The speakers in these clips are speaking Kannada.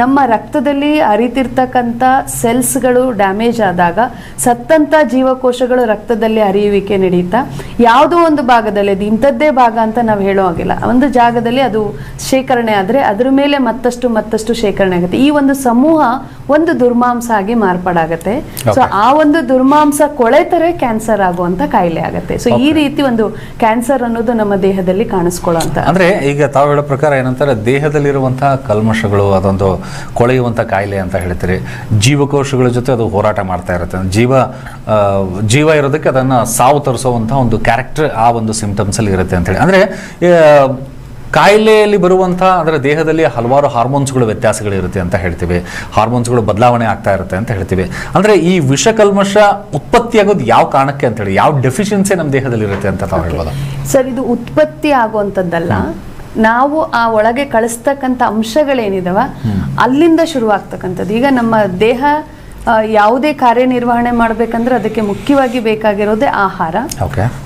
ನಮ್ಮ ರಕ್ತದಲ್ಲಿ ಅರಿತಿರ್ತಕ್ಕಂಥ ಸೆಲ್ಸ್ಗಳು ಡ್ಯಾಮೇಜ್ ಆದಾಗ ಸತ್ತಂಥ ಜೀವಕೋಶಗಳು ರಕ್ತದಲ್ಲಿ ಹರಿಯುವಿಕೆ ನಡೀತಾ ಯಾವುದೋ ಒಂದು ಭಾಗದಲ್ಲಿ, ಅದು ಇಂಥದ್ದೇ ಭಾಗ ಅಂತ ನಾವು ಹೇಳೋ ಹಾಗಿಲ್ಲ. ಒಂದು ಜಾಗದಲ್ಲಿ ಅದು ಶೇಖರಣೆ ಆದರೆ ಅದ್ರ ಮೇಲೆ ಮತ್ತಷ್ಟು ಮತ್ತಷ್ಟು ಶೇಖರಣೆ ಆಗುತ್ತೆ. ಈ ಒಂದು ಸಮೂಹ ಒಂದು ದುರ್ಮಾಂಸ ಆಗಿ ಮಾರ್ಪಾಡಾಗತ್ತೆ. ಸೊ ಆ ಒಂದು ದುರ್ಮಾಂಸ ಕೊಳೆತರೆ ಕ್ಯಾನ್ಸರ್ ಆಗುವಂತ ಕಾಯಿಲೆ ಆಗುತ್ತೆ. ಸೊ ಈ ರೀತಿ ಒಂದು ಕ್ಯಾನ್ಸರ್ ಅನ್ನೋದು ನಮ್ಮ ದೇಹದಲ್ಲಿ ಕಾಣಿಸ್ಕೊಳ್ಳುವಂತ ಅಂದ್ರೆ ಈಗ ತಾವು ಹೇಳೋ ಪ್ರಕಾರ ಏನಂತಾರೆ ದೇಹದಲ್ಲಿರುವಂತಹ ಕಲ್ಮಶಗಳು ಅದೊಂದು ಕೊಳೆಯುವಂತ ಕಾಯಿಲೆ ಅಂತ ಹೇಳ್ತೀರಿ. ಜೀವಕೋಶಗಳ ಜೊತೆ ಅದು ಹೋರಾಟ ಮಾಡ್ತಾ ಇರುತ್ತೆ. ಜೀವ ಜೀವ ಇರೋದಕ್ಕೆ ಅದನ್ನ ಸಾವು ತರಿಸುವಂತಹ ಒಂದು ಕ್ಯಾರೆಕ್ಟರ್ ಆ ಒಂದು ಸಿಂಪ್ಟಮ್ಸ್ ಅಲ್ಲಿ ಇರುತ್ತೆ ಅಂತ ಹೇಳಿ. ಅಂದ್ರೆ ಕಾಯಿಲೆಯಲ್ಲಿ ಬರುವಂಥ ಅದರ ದೇಹದಲ್ಲಿ ಹಲವಾರು ಹಾರ್ಮೋನ್ಸ್ಗಳು ವ್ಯತ್ಯಾಸಗಳಿರುತ್ತೆ ಅಂತ ಹೇಳ್ತೀವಿ. ಹಾರ್ಮೋನ್ಸ್ಗಳು ಬದಲಾವಣೆ ಆಗ್ತಾ ಇರುತ್ತೆ ಅಂತ ಹೇಳ್ತೀವಿ. ಅಂದರೆ ಈ ವಿಷಕಲ್ಮಶ ಉತ್ಪತ್ತಿ ಆಗೋದು ಯಾವ ಕಾರಣಕ್ಕೆ ಅಂತ ಹೇಳಿ ಯಾವ ಡೆಫಿಷಿಯನ್ಸಿ ನಮ್ಮ ದೇಹದಲ್ಲಿ ಇರುತ್ತೆ ಅಂತ ತಾವು ಹೇಳ್ಬೋದು? ಸರ್ ಇದು ಉತ್ಪತ್ತಿ ಆಗುವಂಥದ್ದಲ್ಲ ನಾವು ಆ ಒಳಗೆ ಕಳಿಸ್ತಕ್ಕಂಥ ಅಂಶಗಳೇನಿದಾವ ಅಲ್ಲಿಂದ ಶುರುವಾಗ್ತಕ್ಕಂಥದ್ದು. ಈಗ ನಮ್ಮ ದೇಹ ಯಾವುದೇ ಕಾರ್ಯನಿರ್ವಹಣೆ ಮಾಡಬೇಕಂದ್ರೆ ಅದಕ್ಕೆ ಮುಖ್ಯವಾಗಿ ಬೇಕಾಗಿರೋದೇ ಆಹಾರ.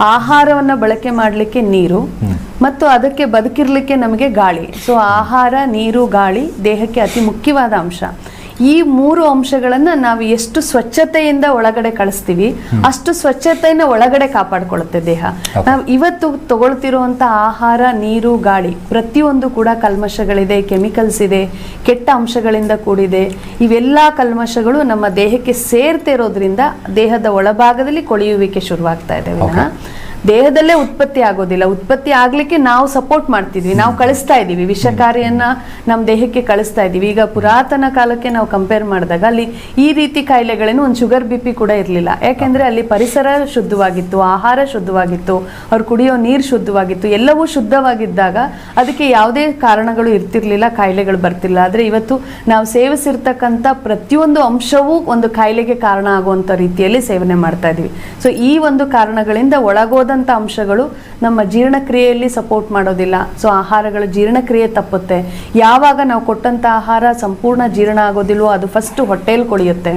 ಆಹಾರವನ್ನ ಬಳಕೆ ಮಾಡಲಿಕ್ಕೆ ನೀರು ಮತ್ತು ಅದಕ್ಕೆ ಬದುಕಿರ್ಲಿಕ್ಕೆ ನಮಗೆ ಗಾಳಿ. ಸೊ ಆಹಾರ ನೀರು ಗಾಳಿ ದೇಹಕ್ಕೆ ಅತಿ ಮುಖ್ಯವಾದ ಅಂಶ. ಈ ಮೂರು ಅಂಶಗಳನ್ನ ನಾವು ಎಷ್ಟು ಸ್ವಚ್ಛತೆಯಿಂದ ಒಳಗಡೆ ಕಳಿಸ್ತೀವಿ ಅಷ್ಟು ಸ್ವಚ್ಛತೆಯನ್ನ ಒಳಗಡೆ ಕಾಪಾಡ್ಕೊಳ್ಳುತ್ತೆ ದೇಹ. ನಾವು ಇವತ್ತು ತಗೊಳ್ತಿರುವಂತ ಆಹಾರ ನೀರು ಗಾಳಿ ಪ್ರತಿಯೊಂದು ಕೂಡ ಕಲ್ಮಶಗಳಿದೆ ಕೆಮಿಕಲ್ಸ್ ಇದೆ ಕೆಟ್ಟ ಅಂಶಗಳಿಂದ ಕೂಡಿದೆ. ಇವೆಲ್ಲ ಕಲ್ಮಶಗಳು ನಮ್ಮ ದೇಹಕ್ಕೆ ಸೇರ್ತಿರೋದ್ರಿಂದ ದೇಹದ ಒಳಭಾಗದಲ್ಲಿ ಕೊಳೆಯುವಿಕೆ ಶುರುವಾಗ್ತಾ ಇದೆ ವಿನಃ. ದೇಹದಲ್ಲೇ ಉತ್ಪತ್ತಿ ಆಗೋದಿಲ್ಲ. ಉತ್ಪತ್ತಿ ಆಗ್ಲಿಕ್ಕೆ ನಾವು ಸಪೋರ್ಟ್ ಮಾಡ್ತಿದ್ವಿ. ನಾವು ಕಳಿಸ್ತಾ ಇದೀವಿ ವಿಷಕಾರಿಯನ್ನ ನಮ್ಮ ದೇಹಕ್ಕೆ ಕಳಿಸ್ತಾ ಇದೀವಿ ಈಗ ಪುರಾತನ ಕಾಲಕ್ಕೆ ನಾವು ಕಂಪೇರ್ ಮಾಡಿದಾಗ ಅಲ್ಲಿ ಈ ರೀತಿ ಕಾಯಿಲೆಗಳೇನು ಒಂದು ಶುಗರ್ ಬಿ ಪಿ ಕೂಡ ಇರಲಿಲ್ಲ. ಯಾಕೆಂದ್ರೆ ಅಲ್ಲಿ ಪರಿಸರ ಶುದ್ಧವಾಗಿತ್ತು ಆಹಾರ ಶುದ್ಧವಾಗಿತ್ತು ಅವ್ರು ಕುಡಿಯೋ ನೀರು ಶುದ್ಧವಾಗಿತ್ತು ಎಲ್ಲವೂ ಶುದ್ಧವಾಗಿದ್ದಾಗ ಅದಕ್ಕೆ ಯಾವುದೇ ಕಾರಣಗಳು ಇರ್ತಿರ್ಲಿಲ್ಲ ಕಾಯಿಲೆಗಳು ಬರ್ತಿಲ್ಲ ಆದ್ರೆ ಇವತ್ತು ನಾವು ಸೇವಿಸಿರ್ತಕ್ಕಂಥ ಪ್ರತಿಯೊಂದು ಅಂಶವೂ ಒಂದು ಕಾಯಿಲೆಗೆ ಕಾರಣ ಆಗುವಂಥ ರೀತಿಯಲ್ಲಿ ಸೇವನೆ ಮಾಡ್ತಾ ಇದೀವಿ ಸೊ ಈ ಒಂದು ಕಾರಣಗಳಿಂದ ಒಳಗೋದಂಥ ಅಂಶಗಳು ನಮ್ಮ ಜೀರ್ಣಕ್ರಿಯೆಯಲ್ಲಿ ಸಪೋರ್ಟ್ ಮಾಡೋದಿಲ್ಲ. ಸೊ ಆಹಾರಗಳ ಜೀರ್ಣಕ್ರಿಯೆ ತಪ್ಪುತ್ತೆ. ಯಾವಾಗ ನಾವು ಕೊಟ್ಟಂತ ಆಹಾರ ಸಂಪೂರ್ಣ ಜೀರ್ಣ ಆಗೋದಿಲ್ವೋ ಅದು ಫಸ್ಟ್ ಹೊಟ್ಟೆಯಲ್ಲಿ ಕೊಳೆಯುತ್ತೆ.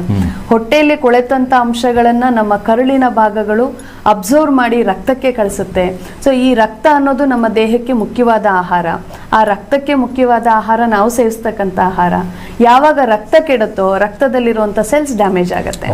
ಹೊಟ್ಟೆಯಲ್ಲಿ ಕೊಳೆತಂಥ ಅಂಶಗಳನ್ನು ನಮ್ಮ ಕರುಳಿನ ಭಾಗಗಳು ಅಬ್ಸರ್ವ್ ಮಾಡಿ ರಕ್ತಕ್ಕೆ ಕಳಿಸುತ್ತೆ. ಸೊ ಈ ರಕ್ತ ಅನ್ನೋದು ನಮ್ಮ ದೇಹಕ್ಕೆ ಮುಖ್ಯವಾದ ಆಹಾರ. ಆ ರಕ್ತಕ್ಕೆ ಮುಖ್ಯವಾದ ಆಹಾರ ನಾವು ಸೇವಿಸ್ತಕ್ಕಂಥ ಆಹಾರ. ಯಾವಾಗ ರಕ್ತ ಕೆಡುತ್ತೋ ರಕ್ತದಲ್ಲಿರುವಂಥ ಸೆಲ್ಸ್ ಡ್ಯಾಮೇಜ್ ಆಗುತ್ತೆ.